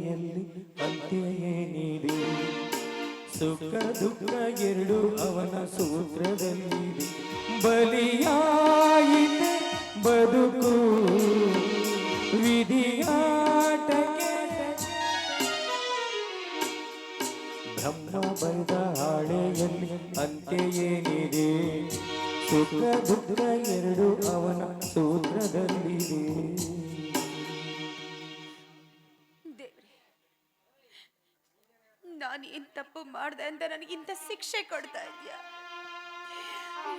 ಹಾಳೆಯಲ್ಲಿ ಅಂತ್ಯ ಏನಿದೆ ಸುಖ, ದುಃಖ ಎರಡು ಅವನ ಸೂತ್ರದಲ್ಲಿದೆ. ಬಲಿಯಾಯಿತೆ ಬದುಕು, ವಿಧಿಯಾಟಕ್ಕೆ ಬ್ರಹ್ಮ ಬರೆದ ಹಾಳೆಯಲ್ಲಿ ಅಂತ್ಯ ಏನಿದೆ ಸುಖ, ದುಃಖ ಎರಡು ಅವನ ಸೂತ್ರದಲ್ಲಿದೆ. ನಾನು ಏನ್ ತಪ್ಪು ಮಾಡ್ದೆ ಅಂತ ನನಗೆ ನನಗಿಂತ ಶಿಕ್ಷೆ ಕೊಡ್ತಾ ಇದೆಯಾ?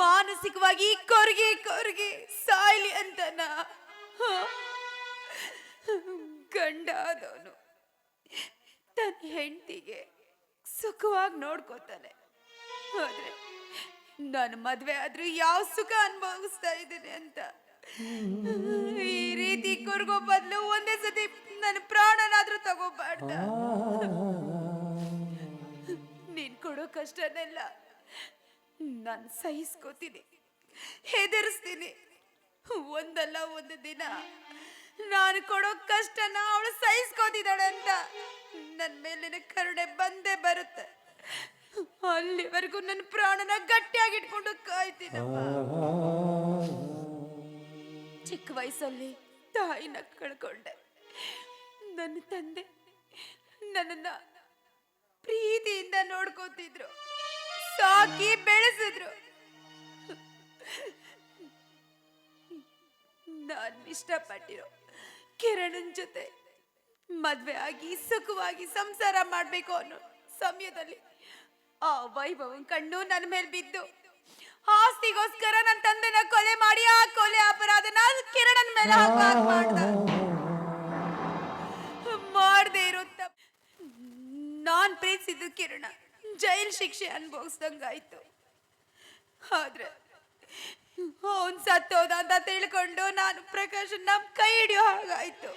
ಮಾನಸಿಕವಾಗಿ ಕೊರಗಿ ಕೊರಗಿ ಸಾಯ್ಲಿ ಅಂತನ ಗಂಡ ಆದವನು ತನ್ನ ಹೆಂಡತಿಗೆ ಸುಖವಾಗಿ ನೋಡ್ಕೋತಾನೆ. ಹೋದ್ರೆ ನಾನು ಮದ್ವೆ ಆದ್ರೂ ಯಾವ ಸುಖ ಅನುಭವಿಸ್ತಾ ಇದ್ದೀನಿ ಅಂತ. ಈ ರೀತಿ ಕೊರ್ಗೋ ಬದಲು ಒಂದೇ ಸತಿ ನನ್ನ ಪ್ರಾಣನಾದ್ರೂ ತಗೋಬಾರ್ದ. ಕೊಡೋ ಕಷ್ಟನೆಲ್ಲ ನಾನು ಸಹಿಸ್ಕೋತೀನಿ, ಹೆದರ್ಸ್ತೀನಿ. ಒಂದಲ್ಲ ಒಂದು ದಿನ ನಾನು ಕೊಡೋ ಕಷ್ಟನ ಅವಳು ಸಹಿಸ್ಕೋತಿದ್ದಾಳೆ ಅಂತ ನನ್ನ ಮೇಲಿನ ಕರುಣೆ ಬಂದೇ ಬರುತ್ತೆ. ಅಲ್ಲಿವರೆಗೂ ನನ್ನ ಪ್ರಾಣನ ಗಟ್ಟಿಯಾಗಿ ಇಟ್ಕೊಂಡು ಕಾಯ್ತೀನಮ್ಮ ಚಿಕ್ಕ ವಯಸ್ಸಲ್ಲಿ ತಾಯಿನ ಕಳ್ಕೊಂಡೆ. ನನ್ನ ತಂದೆ ನನ್ನನ್ನ ಪ್ರೀತಿಯಿಂದ ನೋಡ್ಕೋತಿದ್ರು. ಸಾಕಿ ಬೆಳೆಸಿದ್ರು. ನಾನು ಇಷ್ಟಪಟ್ಟಿರೋ ಕಿರಣನ್ ಜೊತೆ ಮದ್ವೆ ಆಗಿ ಸುಖವಾಗಿ ಸಂಸಾರ ಮಾಡ್ಬೇಕು ಅನ್ನೋ ಸಮಯದಲ್ಲಿ ಆ ವೈಭವನ್ ಕಣ್ಣು ನನ್ನ ಮೇಲೆ ಬಿದ್ದು, ಆಸ್ತಿಗೋಸ್ಕರ ನನ್ನ ತಂದೆನ ಕೊಲೆ ಮಾಡಿ ಆ ಕೊಲೆ ಅಪರಾಧನ ಕಿರಣನ್ ಮೇಲೆ ಮಾಡ್ದ ಮಾಡದೆ. ಪ್ರೀತಿಸಿದ್ದು ಕಿರಣ ಜೈಲ್ ಶಿಕ್ಷೆ ಅನುಭವಿಸ್ದಂಗಾಯ್ತು. ಆದ್ರೆ ಅವನ್ ಸತ್ತೋದ ಅಂತ ತಿಳ್ಕೊಂಡು ನಾನು ಪ್ರಕಾಶ್ ನಮ್ ಕೈ ಹಿಡಿಯೋ ಹಾಗಾಯ್ತು.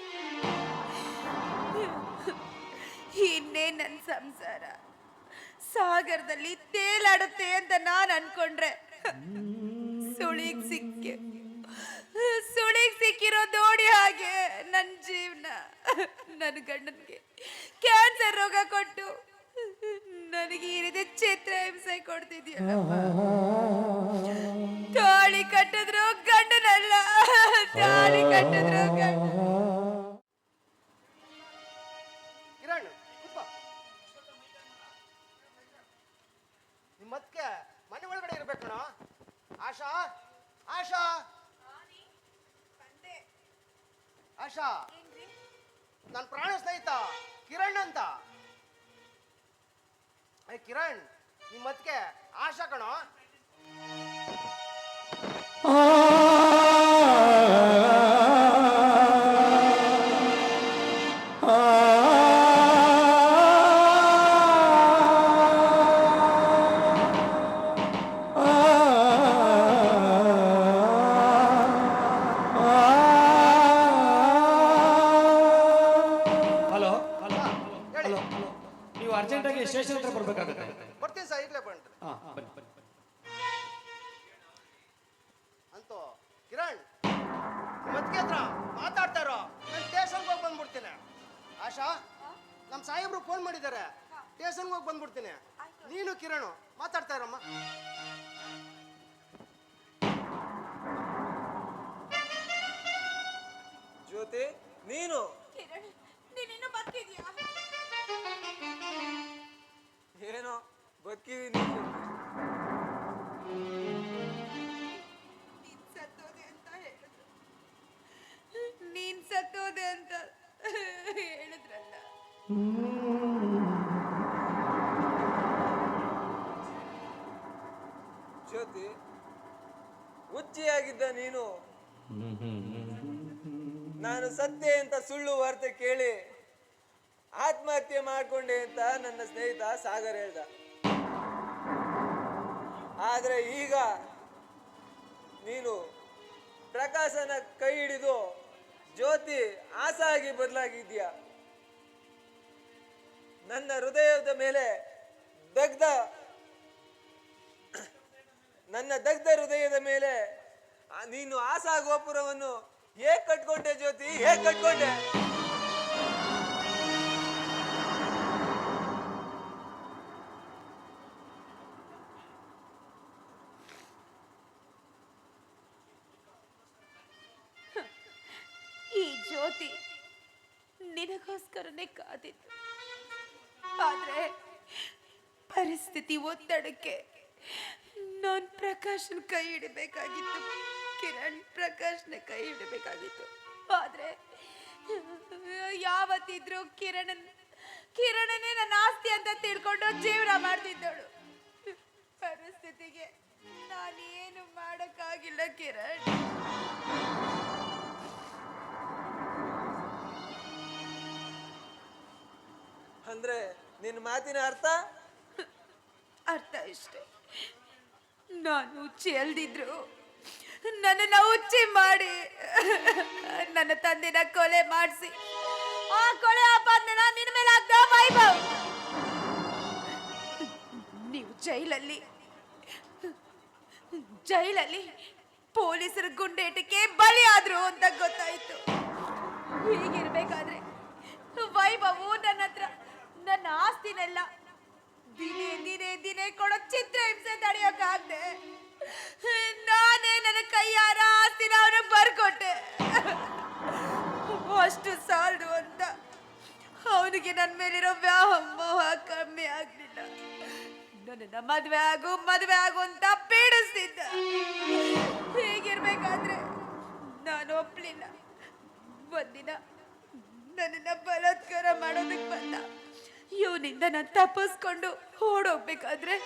ಇನ್ನೇ ನನ್ನ ಸಂಸಾರ. ಸಾಗರದಲ್ಲಿ ತೇಲಾಡುತ್ತೆ ಅಂತ ನಾನು ಅನ್ಕೊಂಡ್ರೆ ಸುಳಿಗ್ ಸಿಕ್ಕಿ, ಸುಳಿಗ್ ಸಿಕ್ಕಿರೋ ದೋಡಿ ಹಾಗೆ ನನ್ನ ಜೀವನ ನನ್ನ ಗಂಡನಿಗೆ ಕ್ಯಾನ್ಸರ್ ರೋಗ ಕೊಟ್ಟು ನನಗೆ ಈ ರೀತಿ ಚಿತ್ರ ಹಿಂಸೆ ಕೊಡ್ತಿದ್ಯಲ್ಲ ತಾಳಿ ಕಟ್ಟಿದ್ರು ಗಂಡನಲ್ಲ. ತಾಳಿ ಕಟ್ಟಿದ್ರು ಗಂಡ ಕಿರಣ್ ಮನೆ ಒಳಗಡೆ ಇರ್ಬೇಕು ಕಣೋ ಆಶಾ ಆಶಾ. ಆಶಾ ನನ್ನ ಪ್ರಾಣ ಸ್ನೇಹಿತ ಕಿರಣ್ ಅಂತ. ಏ ಕಿರಣ್ ನಿಮ್ಮ ಮತ್ಕೆ ಆಶಾ ಕಣೋ. ಕಿರಣ್ ಮತ್ಕೆ ಹತ್ರ ಮಾತಾಡ್ತಾ ಇರೋ ನಾನು ಸ್ಟೇಷನ್ಗೆ ಹೋಗಿ ಬಂದ್ಬಿಡ್ತೀನಿ. ಆಶಾ ನಮ್ಮ ಸಾಯಿಬ್ರು ಫೋನ್ ಮಾಡಿದ್ದಾರೆ. ಸ್ಟೇಷನ್ಗೆ ಹೋಗಿ ಬಂದ್ಬಿಡ್ತೀನಿ. ನೀನು ಕಿರಣ್ ಮಾತಾಡ್ತಾ ಇರಮ್ಮ. ಜ್ಯೋತಿ ನೀನು? ಕಿರಣ್ ನೀನಿನ್ನು ಬದುಕಿದ್ಯಾ? ಏನೋ? ಬದುಕಿದೀನಿ ಜ್ಯೋತಿ, ಹುಚ್ಚಿಯಾಗಿದ್ದ ನೀನು. ನಾನು ಸತ್ಯ ಅಂತ ಸುಳ್ಳು ವಾರ್ತೆ ಕೇಳಿ ಆತ್ಮಹತ್ಯೆ ಮಾಡ್ಕೊಂಡೆ ಅಂತ ನನ್ನ ಸ್ನೇಹಿತ ಸಾಗರ್ ಹೇಳ್ದ. ಆದ್ರೆ ಈಗ ನೀನು ಪ್ರಕಾಶನ ಕೈ ಹಿಡಿದು ಜ್ಯೋತಿ ಆಸಾಗಿ ಬದಲಾಗಿದ್ಯಾ ನನ್ನ ಹೃದಯದ ಮೇಲೆ ದಗ್ಧ, ನನ್ನ ದಗ್ಧ ಹೃದಯದ ಮೇಲೆ ನೀನು ಆಸಾ ಗೋಪುರವನ್ನು ಹೇಗ್ ಕಟ್ಕೊಂಡೆ ಜ್ಯೋತಿ? ಹೇಗ್ ಕಟ್ಕೊಂಡೆ? ಈ ಜ್ಯೋತಿ ನಿನಗೋಸ್ಕರನೇ ಕಾದಿತ್ತು ಆದ್ರೆ ಪರಿಸ್ಥಿತಿ ಒತ್ತಡಕ್ಕೆ ನಾನು ಪ್ರಕಾಶನ್ ಕೈ ಇಡಬೇಕಾಗಿತ್ತು ಕಿರಣ್ ಪ್ರಕಾಶ್ನ ಕೈ ಇಡಬೇಕಾಗಿತ್ತು ಆದ್ರೆ ಯಾವತ್ತಿದ್ರು ಕಿರಣನ್, ಕಿರಣನೇ ನನ್ನ ಆಸ್ತಿ ಅಂತ ತಿಳ್ಕೊಂಡು ಜೀವನ ಮಾಡ್ತಿದ್ದಳು. ಪರಿಸ್ಥಿತಿಗೆ ನಾನೇನು ಮಾಡಕ್ಕಾಗಿಲ್ಲ ಕಿರಣ್. ಅಂದ್ರೆ ನಿನ್ನ ಮಾತಿನ ಅರ್ಥ? ಅರ್ಥ ಇಷ್ಟೇ. ನಾನು ಹುಚ್ಚಿ ಅಲ್ದಿದ್ರು. ನನ್ನನ್ನು ಹುಚ್ಚಿ ಮಾಡಿ, ನನ್ನ ತಂದೆನ ಕೊಲೆ ಮಾಡಿಸಿ. ಆ ಕೊಲೆ ಆಪಾದನೆನ ನಿನ್ನ ಮೇಲೆ ಆಗ್ದ ವೈಭವ್. ನೀವು ಜೈಲಲ್ಲಿ ಜೈಲಲ್ಲಿ ಪೊಲೀಸರ ಗುಂಡೇಟಕ್ಕೆ ಬಲಿಯಾದ್ರು ಅಂತ ಗೊತ್ತಾಯ್ತು. ಹೀಗಿರ್ಬೇಕಾದ್ರೆ ವೈಭವು ನನ್ನ ಹತ್ರ ನನ್ನ ಆಸ್ತಿನೆಲ್ಲ ದಿನೇ ದಿನೇ ದಿನೇ ಕೊಡೋ ಚಿತ್ರ ಹಿಂಸೆ ತಡೆಯೋಕ್ಕಾಗ್ದೆ ನಾನೇ ನನ್ನ ಕೈಯಾರ ಆಸ್ತಿನ ಅವನಿಗೆ ಬರ್ಕೊಟ್ಟೆ. ಅಷ್ಟು ಸಾಲದು ಅಂತ. ಅವನಿಗೆ ನನ್ನ ಮೇಲಿರೋ ವ್ಯಾಮೋಹ ಕಮ್ಮಿ ಆಗ್ಲಿಲ್ಲ. ನನ್ನ ಮದ್ವೆ ಆಗು ಮದ್ವೆ ಆಗು ಅಂತ ಪೀಡಿಸ್ತಿದ್ದ. ಹೀಗಿರ್ಬೇಕಾದ್ರೆ ನಾನು ಒಪ್ಲಿಲ್ಲ. ಒಂದಿನ ನನ್ನನ್ನ ಬಲತ್ಕಾರ ಮಾಡೋದಕ್ಕೆ ಬಂದ. ಇವನಿಂದ ನಾನು ತಪ್ಪಿಸ್ಕೊಂಡು ಓಡೋಗ್ಬೇಕಾದ್ರೆ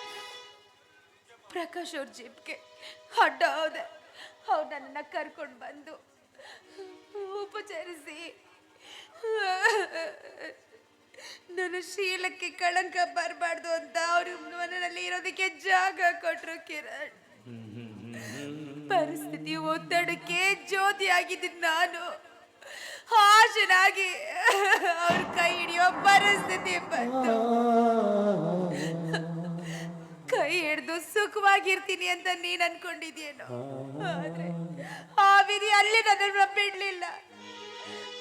ಪ್ರಕಾಶ್ ಅವ್ರ ಜೀಪ್ಗೆ ಅಡ್ಡ ಹೋದೆ. ಅವ್ರು ನನ್ನನ್ನ ಕರ್ಕೊಂಡು ಬಂದು ಉಪಚರಿಸಿ. ನನ್ನ ಶೀಲಕ್ಕೆ ಕಳಂಕ ಬರಬಾರ್ದು ಅಂತ ಅವ್ರ ಮನೆಯಲ್ಲಿ ಇರೋದಕ್ಕೆ ಜಾಗ ಕೊಟ್ಟರು ಕಿರಣ್. ಪರಿಸ್ಥಿತಿ ಒತ್ತಡಕ್ಕೆ ಜ್ಯೋತಿ ಆಗಿದ್ದೀನಿ ನಾನು. ಆಶನಾಗಿ ಅವ್ರ ಕೈ ಹಿಡಿಯೋ ಪರಿಸ್ಥಿತಿ ಬಂತು. ಕೈ ಹಿಡ್ದು ಸುಖವಾಗಿರ್ತೀನಿ ಅಂತ ನೀನ್ ಅನ್ಕೊಂಡಿದ್ಯೇನೋ? ಆದ್ರೆ ಆ ವಿಧಿ ಅಲ್ಲಿ ನನ್ನ ಬಿಡ್ಲಿಲ್ಲ.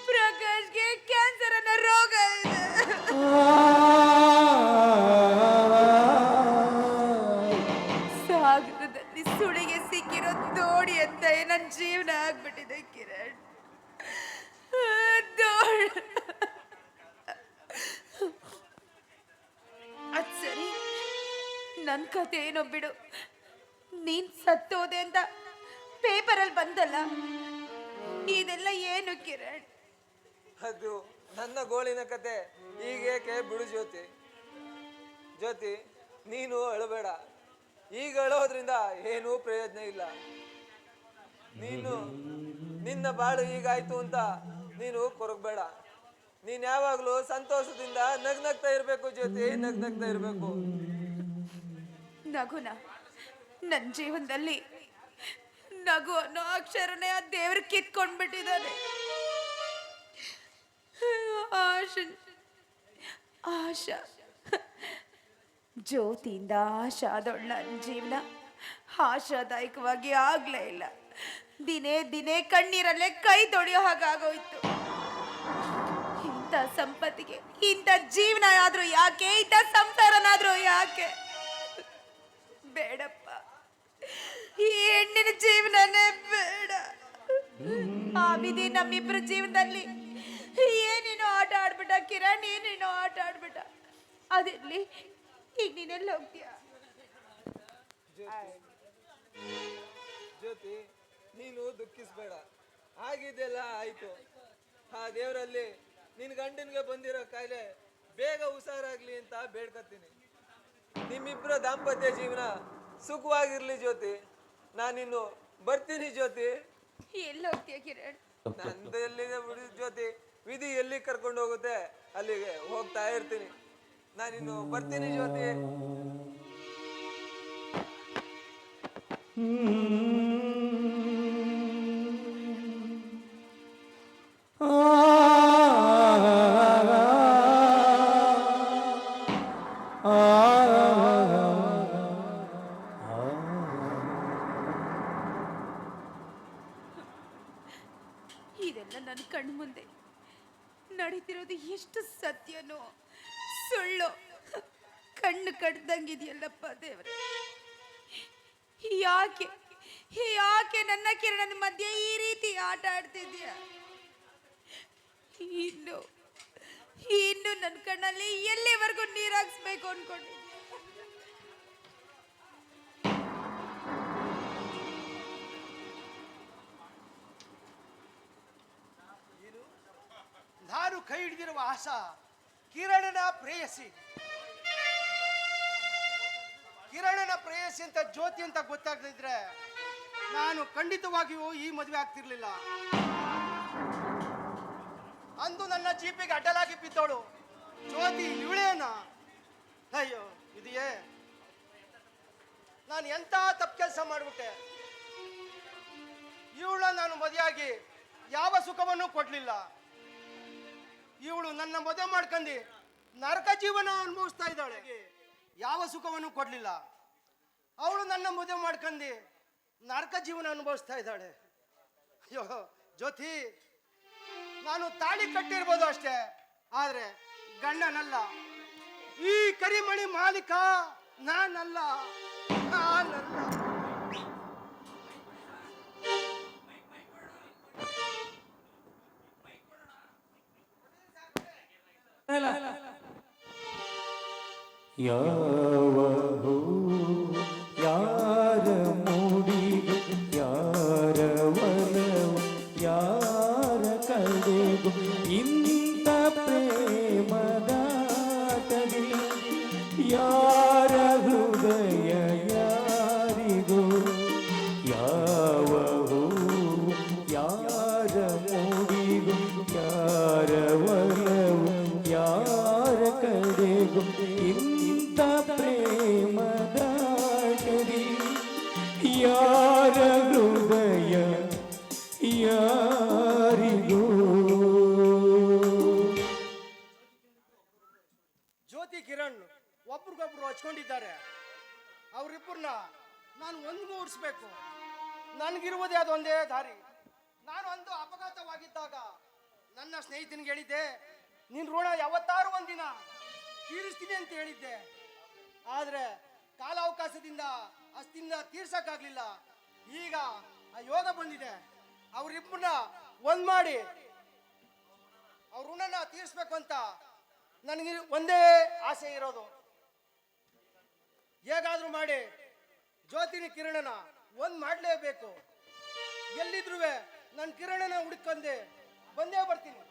ಪ್ರಕಾಶ್ಗೆ ಕ್ಯಾನ್ಸರ್ ಅನ್ನೋ ರೋಗ ಇದೆ. ಸಾಗರದಲ್ಲಿ ಸುಳಿಗೆ ಸಿಕ್ಕಿರೋ ತೋಡಿ ಅಂತ ನನ್ನ ಜೀವನ ಆಗ್ಬಿಟ್ಟಿದೆ ನನ್ ಕತೆ ಏನೋ ಬಿಡು. ನೀನ್ ಸತ್ತೋದೆ ಅಂತ ಪೇಪರಲ್ಲಿ ಬಂದಲ್ಲ? ಇದೆಲ್ಲ ಏನು ಕಿರಣ್? ಅದು ನನ್ನ ಗೋಳಿನ ಕತೆ. ಈಗೇಕೆ ಬಿಡು ಜ್ಯೋತಿ. ಜ್ಯೋತಿ, ನೀನು ಅಳಬೇಡ. ಈಗ ಅಳೋದ್ರಿಂದ ಏನೂ ಪ್ರಯೋಜನ ಇಲ್ಲ. ನೀನು ನಿನ್ನ ಬಾಳು ಈಗಾಯ್ತು ಅಂತ ನೀನು ಕೊರಗಬೇಡ. ನೀನ್ ಯಾವಾಗ್ಲೂ ಸಂತೋಷದಿಂದ ನಗ್ನಗ್ತಾ ಇರ್ಬೇಕು ಜ್ಯೋತಿ, ನಗ್ನಗ್ತಾ ಇರ್ಬೇಕು. ನಗುನ. ನನ್ನ ಜೀವನದಲ್ಲಿ ನಗು ಅನ್ನೋ ಅಕ್ಷರನೇ ಆ ದೇವ್ರ ಕಿತ್ಕೊಂಡ್ಬಿಟ್ಟಿದ್ದಾನೆ. ಆಶಾ ಜ್ಯೋತಿಯಿಂದ ಆಶಾ ನನ್ನ ಜೀವನ ಆಶಾದಾಯಕವಾಗಿ ಆಗ್ಲೇ ಇಲ್ಲ. ದಿನೇ ದಿನೇ ಕಣ್ಣೀರಲ್ಲೇ ಕೈ ತೊಳೆಯೋ ಹಾಗಾಗೋಯ್ತು. ಇಂಥ ಸಂಪತ್ತಿಗೆ, ಇಂಥ ಜೀವನ ಆದ್ರೂ ಯಾಕೆ, ಇಂಥ ಸಂಸಾರನಾದ್ರೂ ಯಾಕೆ? ಬೇಡಪ್ಪ. ಈ ಹೆಣ್ಣಿನ ಜೀವನನೇ ಬೇಡ. ಆ ವಿಧಿ ನಮ್ಮಿಬ್ಬರ ಜೀವನದಲ್ಲಿ ಏನೇನೋ ಆಟ ಆಡ್ಬಿಟ್ಟ, ಕಿರಣ್ ಏನೇನೋ ಆಟ ಆಡ್ಬಿಟ್ಟ. ಅದಿರ್ಲಿ, ಈಗ ನೀನೆಲ್ಲ ಹೋಗ್ತೀಯ? ಜ್ಯೋತಿ ನೀನು ದುಃಖಿಸ್ಬೇಡ. ಆಗಿದೆಲ್ಲ ಆಯ್ತು. ಆ ದೇವರಲ್ಲಿ ನಿನ್ ಗಂಡನ್ಗೆ ಬಂದಿರೋ ಕಾಯಿಲೆ ಬೇಗ ಹುಷಾರಾಗ್ಲಿ ಅಂತ ಬೇಡ್ಕತ್ತೀನಿ. ನಿಮ್ಮಿಬ್ಬರ ದಾಂಪತ್ಯ ಜೀವನ ಸುಖವಾಗಿರ್ಲಿ ಜ್ಯೋತಿ. ನಾನಿನ್ನು ಬರ್ತೀನಿ ಜ್ಯೋತಿ. ಎಲ್ಲ ಹೋಗ್ತೀಯ ಕಿರಣ್? ನಂದು ಎಲ್ಲಿದೆ ಬಿಡಿ ಜ್ಯೋತಿ. ವಿಧಿ ಎಲ್ಲಿ ಕರ್ಕೊಂಡು ಹೋಗುತ್ತೆ ಅಲ್ಲಿಗೆ ಹೋಗ್ತಾ ಇರ್ತೀನಿ. ನಾನಿನ್ನು ಬರ್ತೀನಿ ಜ್ಯೋತಿ. ಯಾಕೆ ನನ್ನ ಕಿರಣದ ಮಧ್ಯೆ ಈ ರೀತಿ ಆಟ ಆಡ್ತಿದ್ಯಾ ನನ್ನ ಕಣ್ಣಲ್ಲಿ ಎಲ್ಲಿವರೆಗೂ ನೀರು ಹಾಕ್ಸ್ಬೇಕು ಅನ್ಕೊಂಡಿದ್ದೆ. ನಾನು ಕೈ ಹಿಡಿದಿರುವ ಆಸ ಕಿರಣನ ಪ್ರೇಯಸಿ. ಕಿರಣನ ಪ್ರೇಯಸಿ ಅಂತ ಜ್ಯೋತಿ ಅಂತ ಗೊತ್ತಾಗದಿದ್ರೆ ನಾನು ಖಂಡಿತವಾಗಿಯೂ ಈ ಮದುವೆ ಆಗ್ತಿರ್ಲಿಲ್ಲ. ಅಂದು ನನ್ನ ಜೀಪಿಗೆ ಅಡ್ಡಲಾಗಿ ಬಿದ್ದವಳು ಜ್ಯೋತಿ ಇವಳೇನ? ಅಯ್ಯೋ, ಇದೆಯೇ. ನಾನು ಎಂತ ತಪ್ಪು ಕೆಲಸ ಮಾಡಿಬಿಟ್ಟೆ? ಇವಳ ನಾನು ಮದುವೆಯಾಗಿ ಯಾವ ಸುಖವನ್ನು ಕೊಡ್ಲಿಲ್ಲ. ಇವಳು ನನ್ನ ಮದುವೆ ಮಾಡ್ಕಂಡು ನರಕ ಜೀವನ ಅನುಭವಿಸ್ತಾ ಇದ್ದಾಳೆ. ಯಾವ ಸುಖವನ್ನು ಕೊಡ್ಲಿಲ್ಲ. ಅವಳು ನನ್ನ ಮದುವೆ ಮಾಡ್ಕಂಡು ನರಕ ಜೀವನ ಅನುಭವಿಸ್ತಾ ಇದ್ದಾಳೆ. ಅಯ್ಯೋ, ಜ್ಯೋತಿ, ನಾನು ತಾಳಿ ಕಟ್ಟಿರ್ಬೋದು ಅಷ್ಟೇ, ಆದರೆ ಗಂಡನಲ್ಲ. ಈ ಕರಿಮಣಿ ಮಾಲೀಕ ನಾನಲ್ಲ. ನಾನಲ್ಲ. ಯಾವ ಯಾರ ಹೃದಯ ಯಾರಿಗೂ ಯಾವ ಹೂ ಯಾರ ಮೂಡಿಗೂ ಯಾರ ಒಲವು ಯಾರ ಕಡೆಗೂ ಇಂಥ ಪ್ರೇಮದಾಟದಿ ಯಾರ ಹೃದಯ ಯಾರಿಗೂ ಹಚ್ಕೊಂಡಿದ್ದಾರೆ. ಅವರಿಬ್ಬರನ್ನ ನಾನು ಒಂದುಗೂಡಿಸ್ಬೇಕು ನನಗಿರುವುದೇ ಅದೊಂದೇ ದಾರಿ. ನಾನು ಒಂದು ಅಪಘಾತವಾಗಿದ್ದಾಗ ನನ್ನ ಸ್ನೇಹಿತನಿಗೆ ಹೇಳಿದ್ದೆ ನಿನ್ನ ಋಣ ಯಾವತ್ತಾರು ಒಂದಿನ ತೀರಿಸ್ತೀನಿ ಅಂತ ಹೇಳಿದ್ದೆ. ಆದರೆ ಕಾಲಾವಕಾಶದಿಂದ ಅಷ್ಟಿಂದ ತೀರ್ಸಕ್ಕಾಗಲಿಲ್ಲ. ಈಗ ಆ ಯೋಗ ಬಂದಿದೆ. ಅವರಿಬ್ಬರನ್ನ ಒಂದು ಮಾಡಿ ಅವ್ರ ಋಣನ ತೀರಿಸ್ಬೇಕು ಅಂತ ನನಗೆ ಒಂದೇ ಆಸೆ ಇರೋದು. ಹೇಗಾದ್ರೂ ಮಾಡಿ ಜ್ಯೋತಿನಿ ಕಿರಣನ ಒಂದ್ ಮಾಡ್ಲೇಬೇಕು. ಎಲ್ಲಿದ್ರೂ ನನ್ನ ಕಿರಣನ ಹುಡುಕೊಂಡೆ ಬಂದೇ ಬರ್ತೀನಿ.